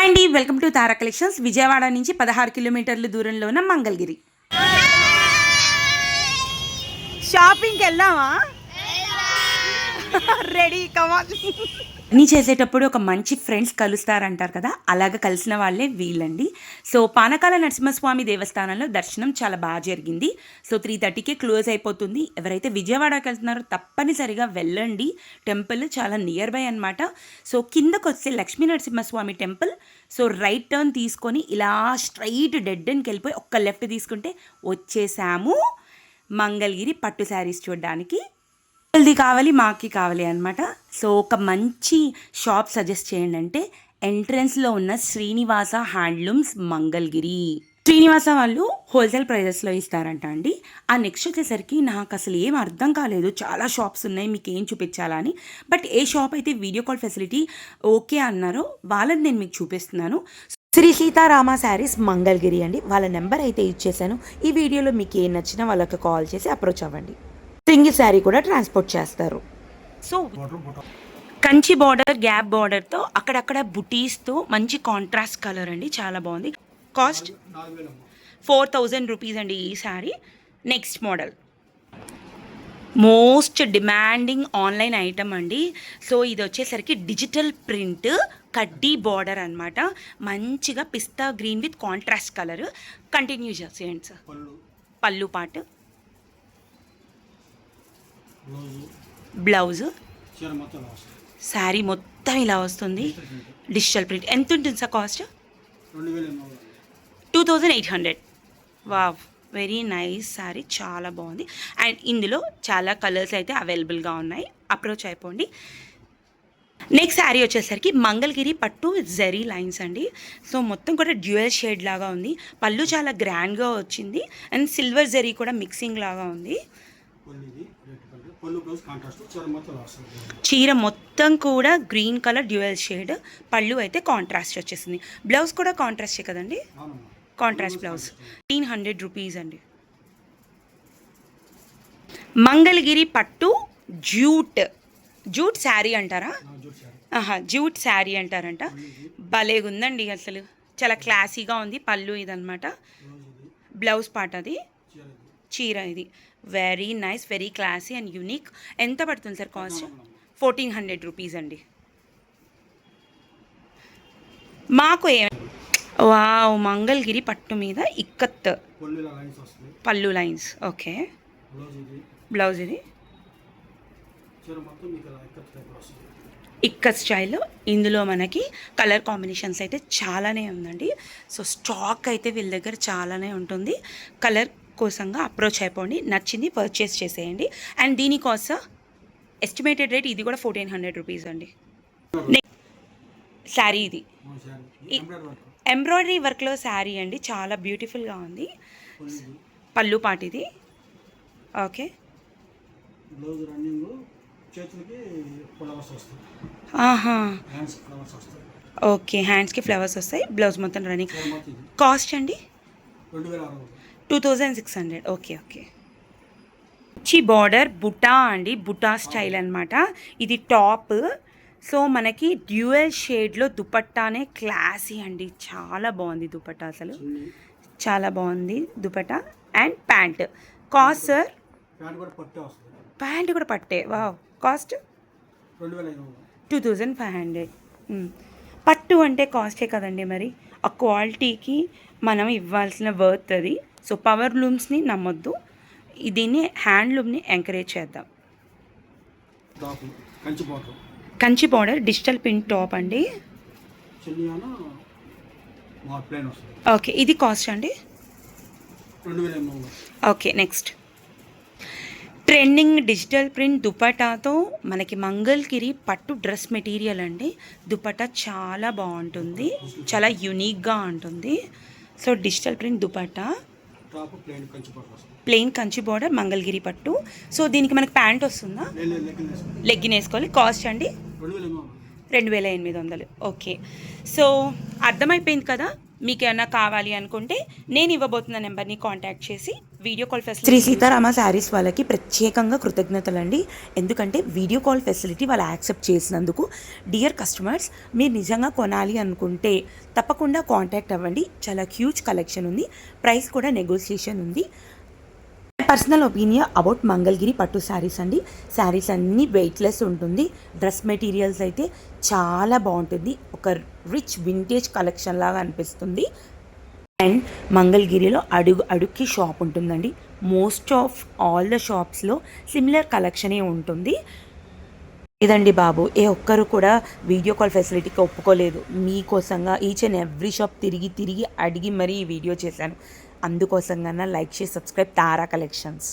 Hi అండి welcome to Tara collections. Vijayawada నుంచి పదహారు కిలోమీటర్ల దూరంలో ఉన్న మంగళగిరి. షాపింగ్కి వెళ్దామా? రెడీ కమాన్ నీ చేసేటప్పుడు ఒక మంచి ఫ్రెండ్స్ కలుస్తారంటారు కదా అలాగ కలిసిన వాళ్ళే వీళ్ళండి. సో పానకాల నరసింహస్వామి దేవస్థానంలో దర్శనం చాలా బాగా జరిగింది. సో త్రీ థర్టీకే క్లోజ్ అయిపోతుంది. ఎవరైతే విజయవాడకి వెళ్తున్నారో తప్పనిసరిగా వెళ్ళండి. టెంపుల్ చాలా నియర్ బై అనమాట సో కిందకు వస్తే Lakshmi Narasimhaswamy temple. So right turn తీసుకొని ఇలా స్ట్రైట్ డెడ్ ఎండ్కి వెళ్ళిపోయి ఒక్క లెఫ్ట్ తీసుకుంటే వచ్చేసాము. మంగళగిరి పట్టు శారీస్ చూడడానికి. హెల్దీ కావాలి మాకి కావాలి అనమాట సో ఒక మంచి షాప్ సజెస్ట్ చేయండి అంటే ఎంట్రన్స్లో ఉన్న శ్రీనివాస హ్యాండ్లూమ్స్ మంగళగిరి. శ్రీనివాస వాళ్ళు హోల్సేల్ ప్రైజెస్లో ఇస్తారంట అండి. ఆ నెక్స్ట్ వచ్చేసరికి నాకు అసలు ఏం అర్థం కాలేదు. చాలా షాప్స్ ఉన్నాయి మీకు ఏం చూపించాలని బట్ ఏ షాప్ అయితే వీడియో కాల్ ఫెసిలిటీ ఓకే అన్నారో వాళ్ళని నేను మీకు చూపిస్తున్నాను. శ్రీ సీతారామ శారీస్ మంగళగిరి అండి. వాళ్ళ నెంబర్ అయితే ఇచ్చేసాను. ఈ వీడియోలో మీకు ఏం నచ్చినా వాళ్ళకి కాల్ చేసి అప్రోచ్ అవ్వండి. సింగిల్ శారీ కూడా ట్రాన్స్పోర్ట్ చేస్తారు. సో కంచి బార్డర్ గ్యాప్ బార్డర్తో అక్కడక్కడ బుటీస్తో మంచి కాంట్రాస్ట్ కలర్ అండి చాలా బాగుంది. కాస్ట్ ఫోర్ థౌజండ్ రూపీస్ అండి ఈ saree. Next model most demanding online item అండి. సో ఇది వచ్చేసరికి డిజిటల్ ప్రింట్ కడ్డీ బార్డర్ అన్నమాట. మంచిగా పిస్తా green with contrast colour continue చేసేయండి సార్ పళ్ళు పాటు. బ్లౌజు. బ్లౌజ్. చీర మొత్తం ఇలా వస్తుంది. శారీ మొత్తం ఇలా వస్తుంది. Digital print. ఎంత ఉంటుంది sir cost? Two thousand eight hundred. Wow. Very nice saree. చాలా బాగుంది. అండ్ ఇందులో చాలా కలర్స్ అయితే అవైలబుల్గా ఉన్నాయి. అప్రోచ్ అయిపోండి. నెక్స్ట్ శారీ వచ్చేసరికి మంగళగిరి పట్టు జెరీ లైన్స్ అండి. సో మొత్తం కూడా డ్యూయల్ షేడ్ లాగా ఉంది. పళ్ళు చాలా గ్రాండ్గా వచ్చింది. అండ్ సిల్వర్ జెరీ కూడా మిక్సింగ్ లాగా ఉంది. చీర మొత్తం కూడా గ్రీన్ కలర్ డ్యూయల్ షేడ్ పళ్ళు అయితే కాంట్రాస్ట్ వచ్చేసింది. బ్లౌజ్ కూడా కాంట్రాస్టే కదండి? Contrast blouse fifteen hundred rupees అండి. మంగళగిరి పట్టు జూట్. జూట్ శారీ అంటారా? ఆహా జూట్ శారీ అంటారంట. భలేగుందండి అసలు. చాలా క్లాసీగా ఉంది పళ్ళు ఇదనమాట బ్లౌజ్ పార్ట్ అది. చీర ఇది. Very nice very classy and unique ఎంత పడుతుంది sir cost fourteen hundred rupees అండి. మాకు ఏ వావ్ మంగళగిరి పట్టు మీద ఇక్కత్. పళ్ళు లైన్స్ ఓకే. బ్లౌజ్ ఇది. ఇక్కత్ స్టైల్. ఇందులో మనకి కలర్ కాంబినేషన్స్ అయితే చాలానే ఉందండి. సో స్టాక్ అయితే వీళ్ళ దగ్గర చాలానే ఉంటుంది. కలర్ కోసంగా అప్రోచ్ అయిపోండి. నచ్చింది పర్చేస్ చేసేయండి. అండ్ దీని కాస్ట్ ఎస్టిమేటెడ్ రేట్ ఇది కూడా ఫోర్టీన్ హండ్రెడ్ రూపీస్ అండి. శారీ ఇది. ఎంబ్రాయిడరీ వర్క్ ఎంబ్రాయిడరీ వర్క్లో శారీ అండి. చాలా బ్యూటిఫుల్గా ఉంది. పళ్ళు ఇది పళ్ళు పాటు ఇది ఓకే ఓకే హ్యాండ్స్కి ఫ్లవర్స్ వస్తాయి. బ్లౌజ్ మొత్తం రన్నింగ్ కాస్ట్ అండి? Two thousand six hundred okay okay వచ్చి బార్డర్ బుటా అండి బుటా స్టైల్ అన్నమాట. ఇది టాప్ సో మనకి డ్యూయల్ షేడ్లో దుపట్టానే క్లాసీ అండి. చాలా బాగుంది దుపట్టా అసలు. చాలా బాగుంది dupatta. And pant. Cost sir pant కూడా పట్టే వా cost? Two thousand five hundred పట్టు అంటే కాస్టే కదండి మరి. ఆ క్వాలిటీకి మనం ఇవ్వాల్సిన వర్త్ అది. సో పవర్ లూమ్స్ని నమ్మొద్దు. దీన్ని హ్యాండ్లూమ్ని ఎంకరేజ్ చేద్దాం. Kanchi border digital pin top అండి. ఓకే ఇది కాస్ట్ అండి? Okay next. Trending digital print దుపటాతో మనకి మంగళగిరి పట్టు డ్రెస్ మెటీరియల్ అండి. దుపట్టా చాలా బాగుంటుంది. చాలా యునిక్గా ఉంటుంది. So digital print dupatta top Kanchi plain Kanchi border Mangalagiri పట్టు. సో దీనికి మనకి ప్యాంట్ వస్తుందా? లెగ్గిన్ వేసుకోవాలి. కాస్ట్ అండి? రెండు వేల ఎనిమిది వందలు. రెండు వేల ఎనిమిది వందలు. ఓకే. సో అర్థమైపోయింది కదా? మీకు ఏమన్నా కావాలి అనుకుంటే నేను ఇవ్వబోతున్న నెంబర్ని కాంటాక్ట్ చేసి video call facility Shri Sitarama sarees వాళ్ళకి ప్రత్యేకంగా కృతజ్ఞతలు అండి ఎందుకంటే వీడియో కాల్ ఫెసిలిటీ వాళ్ళు యాక్సెప్ట్ చేసినందుకు. డియర్ కస్టమర్స్ మీరు నిజంగా కొనాలి అనుకుంటే తప్పకుండా కాంటాక్ట్ అవ్వండి. చాలా హ్యూజ్ కలెక్షన్ ఉంది. ప్రైస్ కూడా నెగోసియేషన్ ఉంది. పర్సనల్ ఒపీనియన్ అబౌట్ మంగళగిరి పట్టు శారీస్ అండి. శారీస్ అన్నీ వెయిట్లెస్ ఉంటుంది. డ్రెస్ మెటీరియల్స్ అయితే చాలా బాగుంటుంది. ఒక రిచ్ వింటేజ్ కలెక్షన్ లాగా అనిపిస్తుంది. అండ్ మంగళగిరిలో అడుగు అడుక్కి షాప్ ఉంటుందండి. మోస్ట్ ఆఫ్ ఆల్ ద షాప్స్లో సిమిలర్ కలెక్షనే ఉంటుంది. ఇదండి బాబు ఏ ఒక్కరు కూడా వీడియో కాల్ ఫెసిలిటీకి ఒప్పుకోలేదు. మీకోసంగా ఈచ్ అండ్ ఎవ్రీ షాప్ తిరిగి తిరిగి అడిగి మరీ ఈ వీడియో చేశాను. అందుకోసంగా లైక్ చేసి సబ్స్క్రైబ్ తారా కలెక్షన్స్